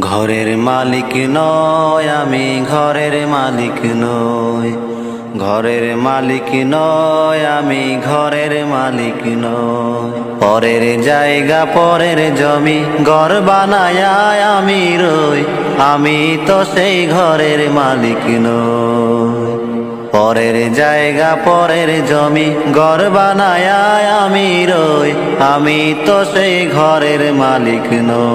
ঘরের মালিক নয়, আমি ঘরের মালিক নই। ঘরের মালিক নয়, আমি ঘরের মালিক নই। পরের জায়গা, পরের জমি, ঘর বানায় আমি রই। আমি তো সেই ঘরের মালিক নই। পরের জায়গা, পরের জমি, ঘর বানায় আমি রই, আমি তো সেই ঘরের মালিক নই।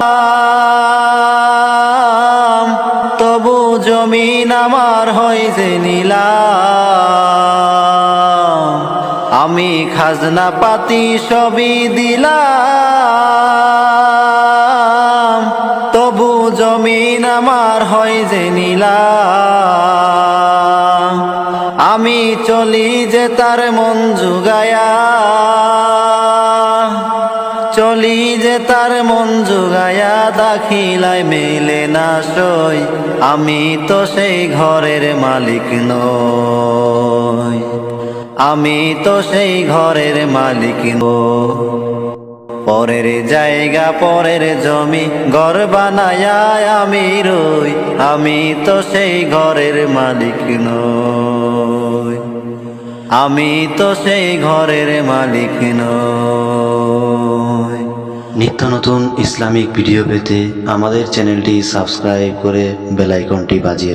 তবু জমিন আমার হয় যে নিলাম, আমি খাজনা পাতি সবই দিলাম। তবু জমিন আমার হয় যে নিলাম আমি চলি যে তার মন জুগায়া। চলি যে তার মন জুগায়া, দাখিলায় মেলে না সই। আমি তো সেই ঘরের মালিক নই। আমি তো সেই ঘরের মালিক নই। পরের জায়গা, পরের জমি, ঘর বানায় আমি রই। আমি তো সেই ঘরের মালিক নই আমি তো সেই ঘরের মালিক নই নিত্য নতুন ইসলামিক ভিডিও পেতে আমাদের চ্যানেলটি সাবস্ক্রাইব করে বেলাইকনটি বাজিয়ে।